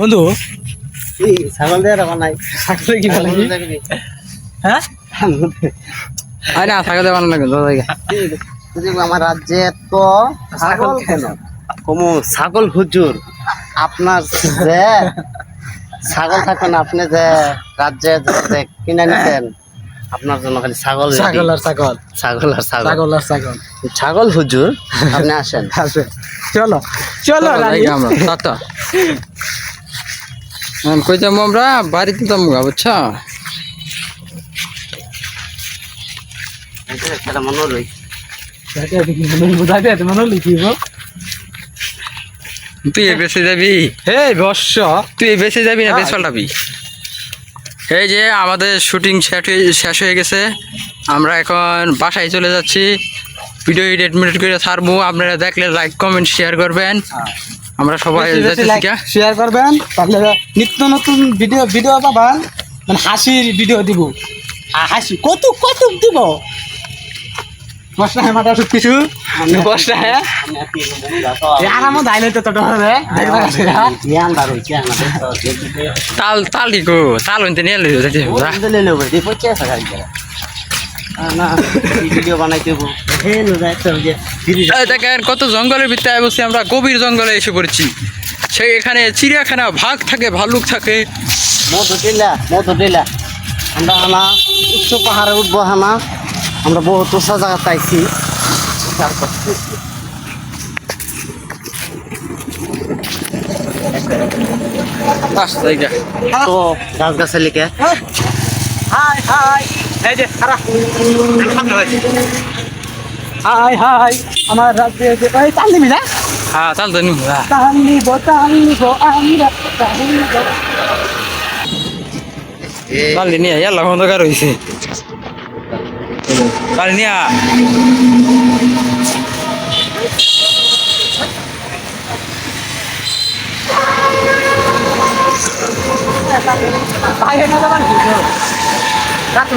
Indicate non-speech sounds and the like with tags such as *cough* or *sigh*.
বন্ধু? এই ছাগল দিয়ে রাখা নাই। ছাগলে কি কি? হ্যাঁ? না কিন্তু আমার রাজ্যে ছাগল কেন? কমু ছাগল হুজুর আপনার যে ছাগল থাকেন আপনি যে রাজ্যে যে কিনে নিতেন আপনার জন্য খালি ছাগল। ছাগল আর ছাগল। ছাগল আর ছাগল। ছাগল আর ছাগল। ছাগল হুজুর আপনি আসেন। *laughs* আসে চলো চলো আমরা *laughs* কই যাব আমরা? বাড়িতে যাব গা বুঝছ? তুই বেঁচে যাবি? হে বর্ষ তুই বেঁচে যাবি না বেশ পাল্টাবি? এই যে আমাদের শুটিং শেষ হয়ে গেছে। আমরা এখন বাসায় চলে যাচ্ছি। ভিডিও এডিট মিনিট করে ছাড়বো। আপনারা দেখলে লাইক কমেন্ট শেয়ার করবেন। আমরা সবাই গা। শেয়ার করবেন তাহলে নিত্য নতুন ভিডিও ভিডিও পাবেন মানে হাসির ভিডিও দিব। আর হাসি কত কত দিব? বসনা হ্যাঁ মাথা সব কিছু। বসনা হ্যাঁ? আরামত আইলে তো তোটা হবে জ্ঞান বার হয়েছে তাল তাল দিকো তাল হইতে নিয়ে লই যাইতে দেখেন কত জঙ্গলের ভিতরে বসে আমরা গভীর জঙ্গলে এসে পড়েছি। সেই এখানে চিড়িয়াখানা ভাগ থাকে ভাল্লুক থাকে। মধু টিলা মধু টিলা আমরা হানা উচ্চ পাহাড়ে উঠবো হানা। আমরা বহুত উঁচা জায়গা পাইছি। তো গাছ গাছালিকে। High high. এই যে খারা হাই হাই আমার রাজ্যে যে এই তাল নিবি না? হ্যাঁ তাল তো নিব। তাল নিব তাল নিব আমরা তাল নিব। তাল নিয়ে এলা অন্ধকার হয়েছে তাল নিয়া। যাবার কি রাত